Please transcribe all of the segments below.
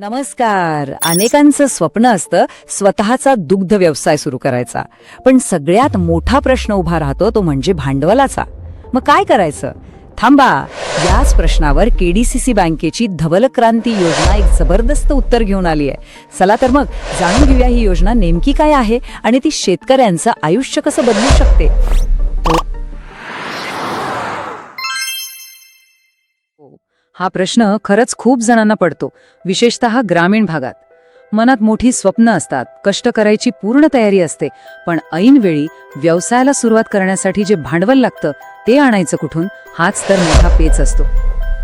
नमस्कार. अनेकांचं स्वप्न असतं स्वतःचा दुग्ध व्यवसाय सुरू करायचा. पण सगळ्यात मोठा प्रश्न उभा राहतो तो म्हणजे भांडवलाचा. मग काय करायचं? थांबा. याच प्रश्नावर केडीसीसी बँकेची धवल क्रांती योजना एक जबरदस्त उत्तर घेऊन आली आहे. चला तर मग जाणून घेऊया ही योजना नेमकी काय आहे आणि ती शेतकऱ्यांचं आयुष्य कसं बदलू शकते? हो. हा. प्रश्न खरंच खूप जणांना पडतो विशेषतः ग्रामीण भागात. मनात मोठी स्वप्न असतात कष्ट करायची पूर्ण तयारी असते पण ऐनवेळी व्यवसायाला सुरुवात करण्यासाठी जे भांडवल लागतं ते आणायचं कुठून हाच तर मोठा पेच असतो.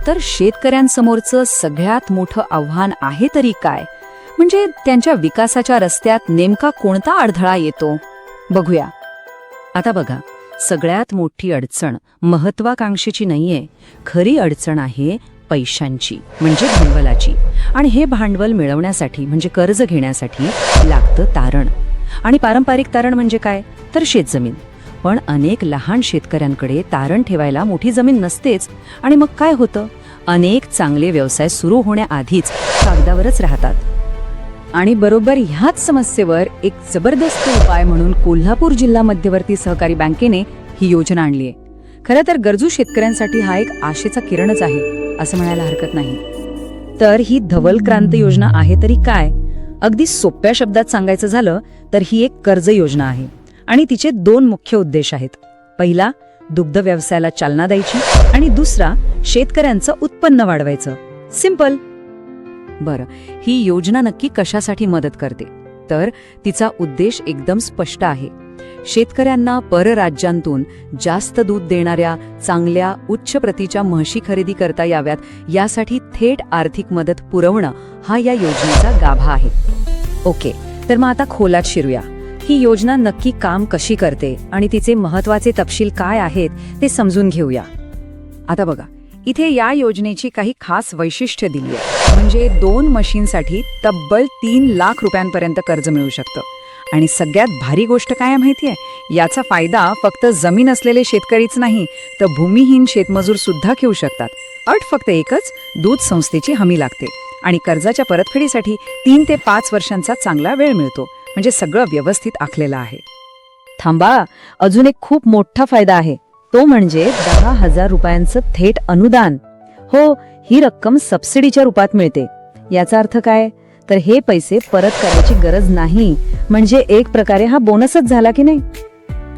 तर शेतकऱ्यांसमोरचं सगळ्यात मोठं आव्हान आहे तरी काय? म्हणजे त्यांच्या विकासाच्या रस्त्यात नेमका कोणता अडथळा येतो? बघूया. आता बघा. सगळ्यात मोठी अडचण महत्वाकांक्षेची नाहीये. खरी अडचण आहे पैशांची म्हणजे भांडवलाची. आणि हे भांडवल मिळवण्यासाठी म्हणजे कर्ज घेण्यासाठी लागतं तारण. आणि पारंपरिक तारण म्हणजे काय? तर शेतजमीन. पण अनेक लहान शेतकऱ्यांकडे तारण ठेवायला मोठी जमीन नसतेच. आणि मग काय होतं? अनेक चांगले व्यवसाय सुरू होण्याआधीच कागदावरच राहतात. आणि बरोबर ह्याच समस्येवर एक जबरदस्त उपाय म्हणून कोल्हापूर जिल्हा मध्यवर्ती सहकारी बँकेने ही योजना आणली आहे. खरं तर गरजू शेतकऱ्यांसाठी हा एक आशेचा किरणच आहे असं म्हणायला हरकत नाही. तर ही धवल क्रांती योजना आहे तरी काय? अगदी सोप्या शब्दात सांगायचं झालं तर ही एक कर्ज योजना आहे. आणि तिचे दोन मुख्य उद्देश आहेत. पहिला दुग्ध व्यवसायाला चालना द्यायची आणि दुसरा शेतकऱ्यांचं उत्पन्न वाढवायचं. सिंपल बरं ही योजना नक्की कशासाठी मदत करते? तर तिचा उद्देश एकदम स्पष्ट आहे. शेतकऱ्यांना परराज्यांतून जास्त दूध देणाऱ्या चांगल्या उच्च प्रतीच्या म्हशी खरेदी करता याव्यात यासाठी थेट आर्थिक मदत पुरवणं हा या योजनेचा गाभा आहे. ओके तर मग आता खोलात शिरूया. ही योजना नक्की काम कशी करते आणि तिचे महत्त्वाचे तपशील काय आहेत ते समजून घेऊया. आता बघा इथे या योजनेची काही खास वैशिष्ट्य दिली आहे. म्हणजे दोन मशीनसाठी तब्बल तीन लाख रुपयांपर्यंत कर्ज मिळू शकतं. आणि सगळ्यात भारी गोष्ट काय माहिती आहे? याचा फायदा फक्त जमीन असलेले शेतकरीच नाही तर भूमिहीन शेतमजूर सुद्धा घेऊ शकतात. अट फक्त एकच दूध संस्थेची हमी लागते. आणि कर्जाच्या परतफेडीसाठी तीन ते पाच वर्षांचा चांगला वेळ मिळतो. म्हणजे सगळं व्यवस्थित आखलेलं आहे. थांबा अजून एक खूप मोठा फायदा आहे. तो म्हणजे दहा हजार रुपयांचं थेट अनुदान. हो ही रक्कम सबसिडीच्या रूपात मिळते. याचा अर्थ काय? तर हे पैसे परत करायची गरज नाही. म्हणजे एक प्रकारे हा बोनसच झाला की नाही?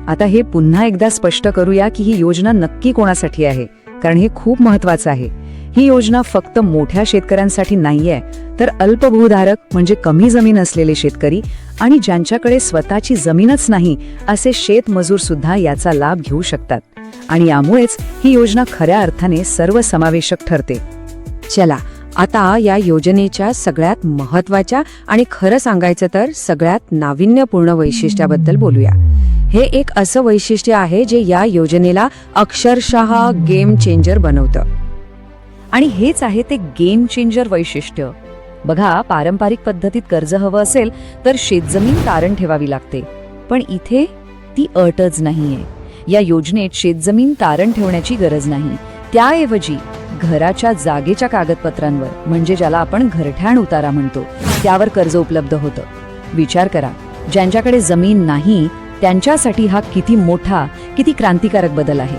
आता हे पुन्हा एकदा स्पष्ट करूया की ही योजना नक्की कोणासाठी आहे कारण हे खूप महत्वाचं आहे. ही योजना फक्त मोठ्या शेतकऱ्यांसाठी नाहीये तर अल्पभूधारक म्हणजे कमी जमीन असलेले शेतकरी आणि ज्यांच्याकडे स्वतःची जमीनच नाही असे शेतमजूर सुद्धा याचा लाभ घेऊ शकतात. आणि यामुळेच ही योजना खऱ्या अर्थाने सर्वसमावेशक ठरते. चला आता या योजनेच्या सगळ्यात महत्त्वाच्या आणि खरं सांगायचं तर सगळ्यात नाविन्यपूर्ण वैशिष्ट्याबद्दल बोलूया. हे एक असं वैशिष्ट्य आहे जे या योजनेला अक्षरशः गेम चेंजर बनवतं. आणि हेच आहे ते गेम चेंजर वैशिष्ट्य. बघा पारंपरिक पद्धतीत कर्ज हवं असेल तर शेतजमीन तारण ठेवावी लागते. पण इथे ती अटच नाहीये. या योजनेत शेतजमीन तारण ठेवण्याची गरज नाही. त्याऐवजी घराच्या जागेच्या कागदपत्रांवर म्हणजे ज्याला आपण घरठ्याण उतारा म्हणतो त्यावर कर्ज उपलब्ध होतं. विचार करा ज्यांच्याकडे जमीन नाही त्यांच्यासाठी हा किती मोठा किती क्रांतिकारक बदल आहे.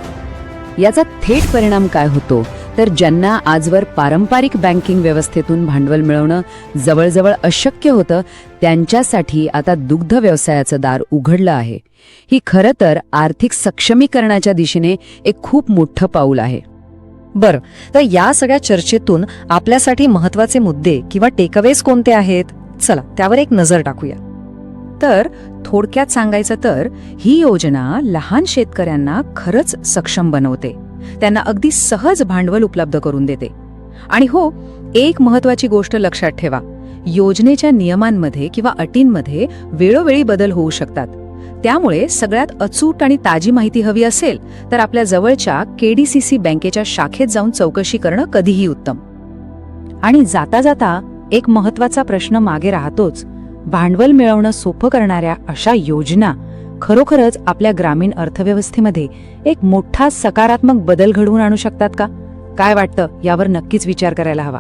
याचा थेट परिणाम काय होतो? तर ज्यांना आजवर पारंपरिक बँकिंग व्यवस्थेतून भांडवल मिळवणं जवळजवळ अशक्य होतं त्यांच्यासाठी आता दुग्ध व्यवसायाचं दार उघडलं आहे. ही खरं तर आर्थिक सक्षमीकरणाच्या दिशेने एक खूप मोठं पाऊल आहे. बरं तर या सगळ्या चर्चेतून आपल्यासाठी महत्त्वाचे मुद्दे किंवा टेकअवेज कोणते आहेत? चला त्यावर एक नजर टाकूया. तर थोडक्यात सांगायचं तर ही योजना लहान शेतकऱ्यांना खरंच सक्षम बनवते. त्यांना अगदी सहज भांडवल उपलब्ध करून देते. आणि हो एक महत्वाची गोष्ट लक्षात ठेवा. योजनेच्या नियमांमध्ये किंवा अटींमध्ये वेळोवेळी बदल होऊ शकतात. त्यामुळे सगळ्यात अचूक आणि ताजी माहिती हवी असेल तर आपल्या जवळच्या केडीसीसी बँकेच्या शाखेत जाऊन चौकशी करणं कधीही उत्तम. आणि जाता जाता एक महत्त्वाचा प्रश्न मागे राहतोच. भांडवल मिळवणं सोपं करणाऱ्या अशा योजना खरोखरच आपल्या ग्रामीण अर्थव्यवस्थेमध्ये एक मोठा सकारात्मक बदल घडवून आणू शकतात का? काय वाटतं? यावर नक्कीच विचार करायला हवा.